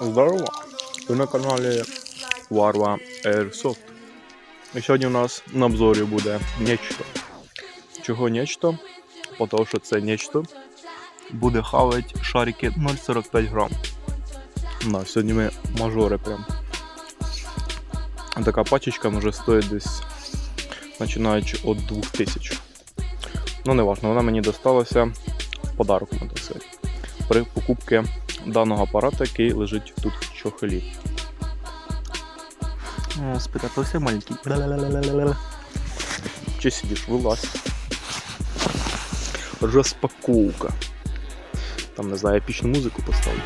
Здорово! Ви на каналі Варва Airsoft. І сьогодні у нас на обзорі буде нечто. Чого нечто? Потому що це нечто буде хавати шарики 0,45 грам. Да, сьогодні ми мажори прям. Така пачечка може стоїть десь починаючи від 2000. Ну, не важно, вона мені досталася подарок, можна сказати. При покупці даного апарата, який лежить тут в чохлі. Спитатався маленький. Чи сидиш, вилазь. Розпаковка. Там, не знаю, епічну музику поставлю.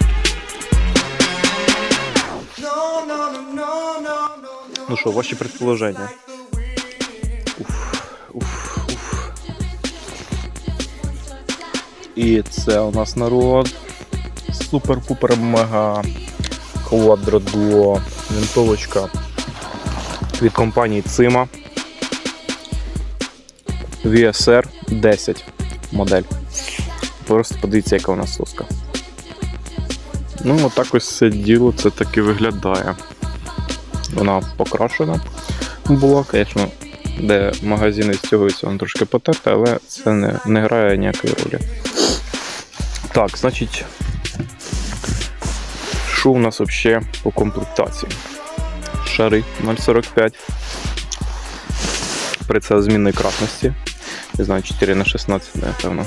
Ну що, ваші предположення? Уф, уф, уф. І це у нас народ. Супер-пупер мега квадрадуо винтовочка від компанії Cima VSR 10 модель. Просто подивіться, яка у нас соска. Ну, отак ось це діло це таки виглядає. Вона покрашена була, звісно, де магазини стягуються, вона трошки потерта, але це не, не грає ніякої ролі. Так, значить, що у нас взагалі по комплектації? Шари 0,45. Прицел змінної кратності. Не знаю, 4 на 16, напевно.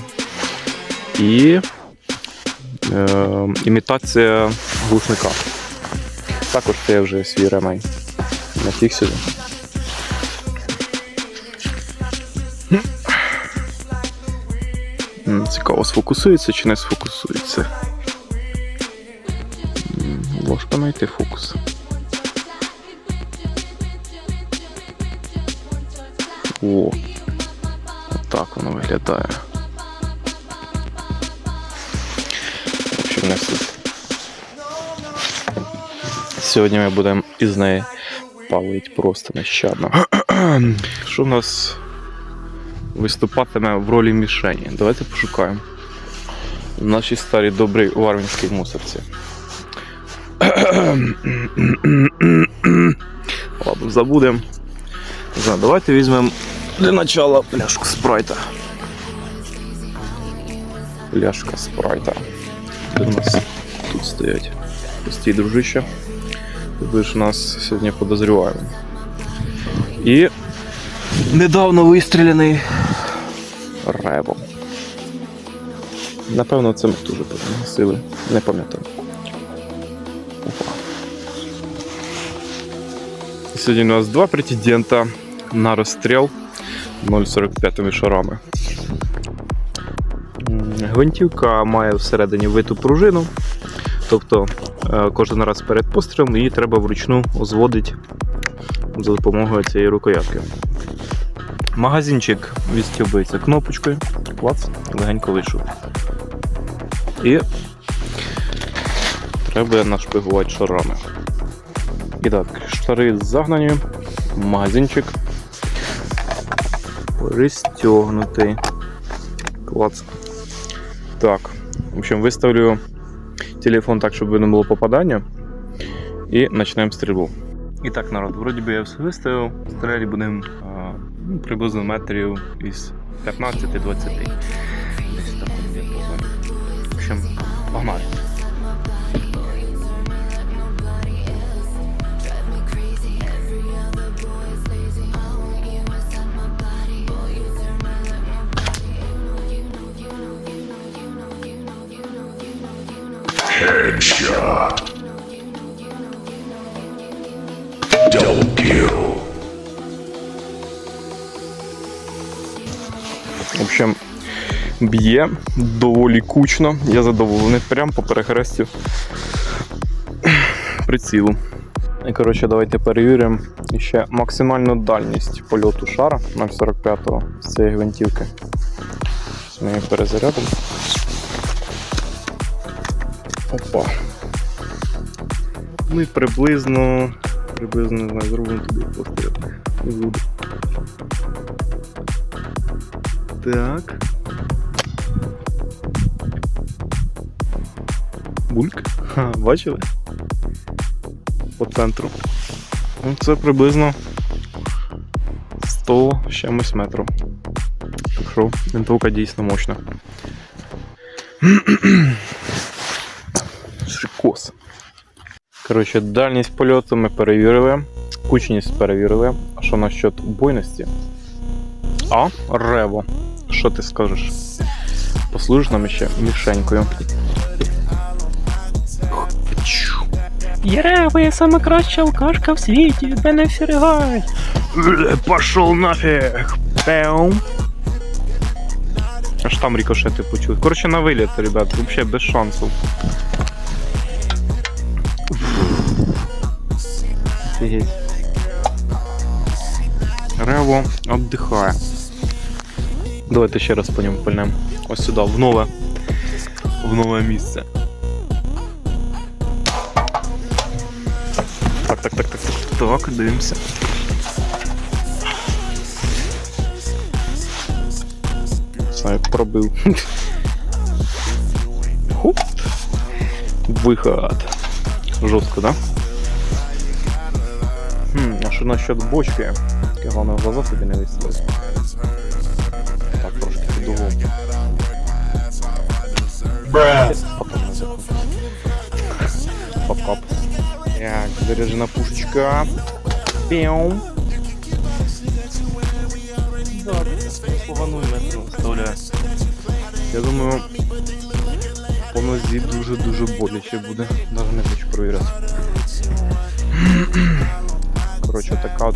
І е, імітація глушника. Також це вже свій ремень. Натіг сюди. Цікаво, сфокусується чи не сфокусується. Важко знайти фокус. О, отак воно виглядає. Общем, не суть. Сьогодні ми будемо із неї палити просто нещадно. Що в нас виступатиме в ролі мішені? Давайте пошукаємо. В нашій старій добрій варвінській мусорці. Ладно, забудемо. Давайте візьмемо для начала пляшку спрайта. Пляшка спрайта. Де у нас тут стоять пусті дружище. Будеш у нас сьогодні подозріваємо. І недавно вистріляний ревом. Напевно, це ми теж переносили. Не пам'ятаю. Сьогодні у нас два претендента на розстріл 0,45 шарами. Гвинтівка має всередині виту пружину, тобто е, кожен раз перед пострілом її треба вручну озводити за допомогою цієї рукоятки. Магазинчик відстібується кнопочкою, клац, легенько вийшов. І треба нашпигувати шарами. І так, штари загнані, магазинчик пристегнутий. Клац. Так, в общем, виставлю телефон так, щоб не було попадання. І почнемо стрільбу. І так, народ, вроді би я все виставив. Стріляти будемо ну, приблизно метрів із 15-20. Десь в такому. В общем, погнали. Headshot. Double kill. В общем, б'є доволі кучно. Я задоволений прямо по перехрестю прицілу. І коротше, давайте перевіримо ще максимальну дальність польоту шара 0,45 з цієї гвинтівки. З ми її перезарядимо. Опа. Ну і приблизно, приблизно не знаю, зробимо тобі постріл. Буду. Так. Бульк. Ха, бачили? по центру. Ну, це приблизно 100 з чимось метрів. Так що винтовка дійсно мощна. Шикос. Коротше, дальність польоту ми перевірили, кучність перевірили. А що насчет бойності? А, Рево. Що ти скажеш? Послужиш нам ще мішенькою. Єрево, я сама краща алкашка в світі, мене всі ригають. Пошел нафиг! Пеум. Аж там рикошети почули. Коротше, на виліт, ребят, вообще без шансів. Офігеть. Рево віддихає. Давайте ще раз по ньому пальнем. Ось сюди, в нове. В нове місце. Так, так, так, так, так, так, дивимося. Знаю, пробив. Хоп. Выход. Жестко, да? Хм, а що насчет бочки? Таке головне в глаза собі не вистрілити. Так, трошки під углом. Потом на секунду. Поп-поп. Так, заряжена пушечка. Пеум. Погануй метро вставляю. Я думаю, нозі дуже-дуже боляче буде. Навіть не хочу провіряти. Коротше, така от